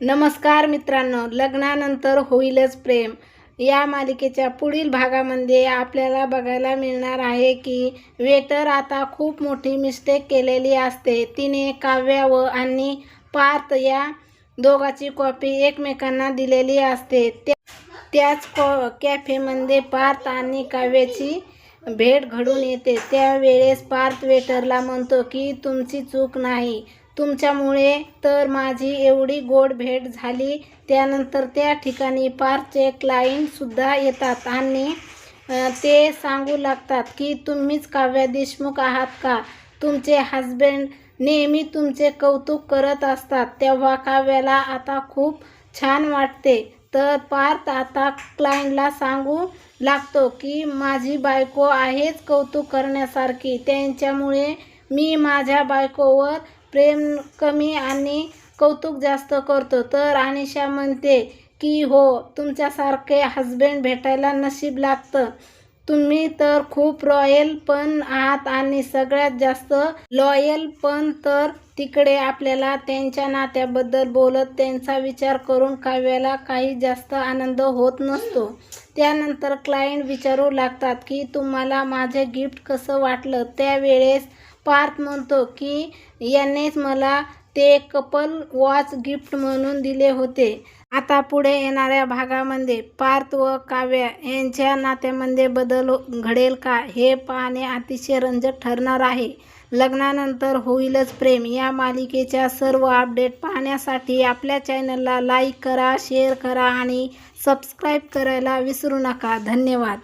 नमस्कार मित्रांनो लग्नानंतर होईलच प्रेम. या मालिकेच्या पुढील भागामध्ये आपल्याला बघायला मिळणार आहे की वेटर आता खूप मोठी मिस्टेक केलेली असते. तिने काव्या व आणि पार्थ या दोघाची कॉपी एकमेकांना दिलेली असते. त्या त्याच कॉ कॅफेमध्ये पार्थ आणि काव्याची भेट घडून येते. त्यावेळेस पार्थ वेटरला म्हणतो की तुमची चूक नाही. तुमच्यामुळे तर माझी एवढी गोड भेट झाली. त्यानंतर त्या ठिकाणी पारचे क्लायंटसुद्धा येतात आणि ते सांगू लागतात की तुम्हीच काव्या देशमुख आहात का? तुमचे हजबंड नेहमी तुमचे कौतुक करत असतात. तेव्हा काव्याला आता खूप छान वाटते. तर पार्थ आता क्लायंटला सांगू लागतो की माझी बायको आहेच कौतुक करण्यासारखी. त्यांच्यामुळे मी माझ्या बायकोवर प्रेम कमी आणि कौतुक जास्त करतो. तर अनिशा म्हणते की हो तुमच्यासारखे हजबंड भेटायला नशीब लागतं. तुम्ही तर खूप रॉयल पण आहात आणि सगळ्यात जास्त लॉयल पण तर तिकडे आपल्याला त्यांच्या नात्याबद्दल बोलत त्यांचा विचार करून काव्याला काही जास्त आनंद होत नसतो. त्यानंतर क्लायंट विचारू लागतात की तुम्हाला माझे गिफ्ट कसं वाटलं? त्यावेळेस पार्थ म्हणतो की यानेच मला ते कपल वॉच गिफ्ट म्हणून दिले होते. आता पुढे येणाऱ्या भागामध्ये पार्थ व काव्या यांच्या नात्यामध्ये बदल घडेल का हे पाहणे अतिशय रंजक ठरणार आहे. लग्नानंतर होईलच प्रेम. या मालिकेच्या सर्व अपडेट पाहण्यासाठी आपल्या चॅनलला लाईक करा शेअर करा आणि सबस्क्राईब करायला विसरू नका. धन्यवाद.